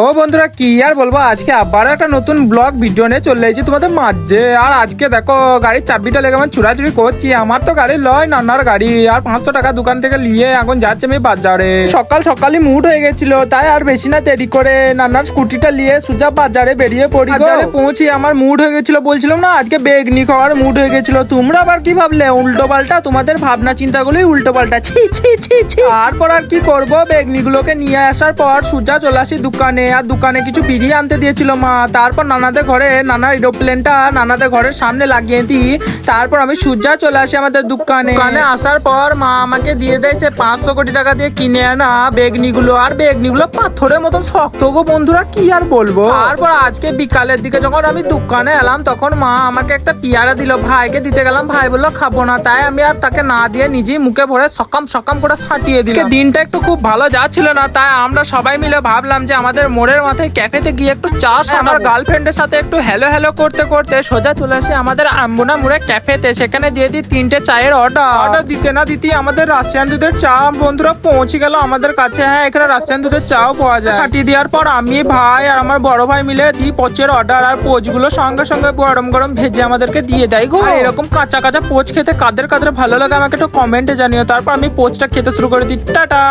ও বন্ধুরা কি আর বলব? আজকে আবার একটা নতুন ব্লগ ভিডিও নিয়ে চলে এসেছি তোমাদের মাঝে। আর আজকে দেখো গাড়ির চাবিটা লেগে আমি চুরাচুরি করছি। আমার তো গাড়ি লয় নান্নার গাড়ি। আর পাঁচশো টাকা দোকান থেকে নিয়ে এখন যাচ্ছে আমি বাজারে। সকাল সকালই মুড হয়ে গেছিল তাই আর বেশি না দেরি করে নান্নার স্কুটিটা নিয়ে সুজা বাজারে বেরিয়ে পড়ি বাজারে পৌঁছি আমার মুড হয়ে গেছিল বলছিলাম না আজকে বেগনি খাওয়ার মুড হয়ে গেছিল। তোমরা আবার কি ভাবলে? উল্টো পাল্টা তোমাদের ভাবনা চিন্তাগুলোই উল্টো পাল্টা। ছি ছি ছি ছি। তারপর আর কি করব? বেগনিগুলোকে নিয়ে আসার পর সুজা চলে আসি দোকানে। আর দোকানে কিছু বিড়ি আনতে দিয়েছিল মা। তারপর নানাদের ঘরে নানার এরোপ্লেনটা নানাদের ঘরের সামনে লাগিয়ে দিই তারপর আমি সূর্যা চলে আসি আমাদের দোকানে। দোকানে আসার পর মা আমাকে দিয়ে দেয় সে পাঁচশো কোটি টাকা দিয়ে কিনে আনা বেগনিগুলো। আর বেগনিগুলো পাথরের মতন শক্ত গো বন্ধুরা কি আর বলব? তারপর আজকে বিকালের দিকে যখন আমি দোকানে এলাম তখন মা আমাকে একটা পিয়ারা দিল। ভাইকে দিতে গেলাম ভাই বলল খাব না। তাই আমি আর তাকে না দিয়ে নিজেই মুখে ভরে সকাম সকাম করে সাটিয়ে দিলাম। দিনটা একটু খুব ভালো যাচ্ছিল না তাই আমরা সবাই মিলে ভাবলাম যে আমাদের মোড়ের মাথায় ক্যাফেতে গিয়ে একটু চা আমার গার্লফ্রেন্ডের সাথে একটু হ্যালো হ্যালো করতে করতে সোজা চলে আসি আমাদের আম্বুনা মোড়ে ক্যাফেতে। সেখানে দিয়ে দিই তিনটে চায়ের অর্ডার অর্ডার দিতে না দিতে আমাদের রাশিয়ান দুধের চা বন্ধুরা পৌঁছে গেল আমাদের কাছে। হ্যাঁ এখানে রাশিয়ান দুধের চাও পাওয়া যায়। সাটিয়ে দেওয়ার পর আমি ভাই আর আমার বড় ভাই মিলে দিই পচের অর্ডার আর পোচগুলো সঙ্গে সঙ্গে গরম গরম ভেজে আমাদেরকে দিয়ে দেয় গো। এরকম কাঁচা কাঁচা পোচ খেতে কাদের কাদের ভালো লাগে আমাকে একটু কমেন্টে জানিও। তারপর আমি পোচটা খেতে শুরু করে দিই। টাটা!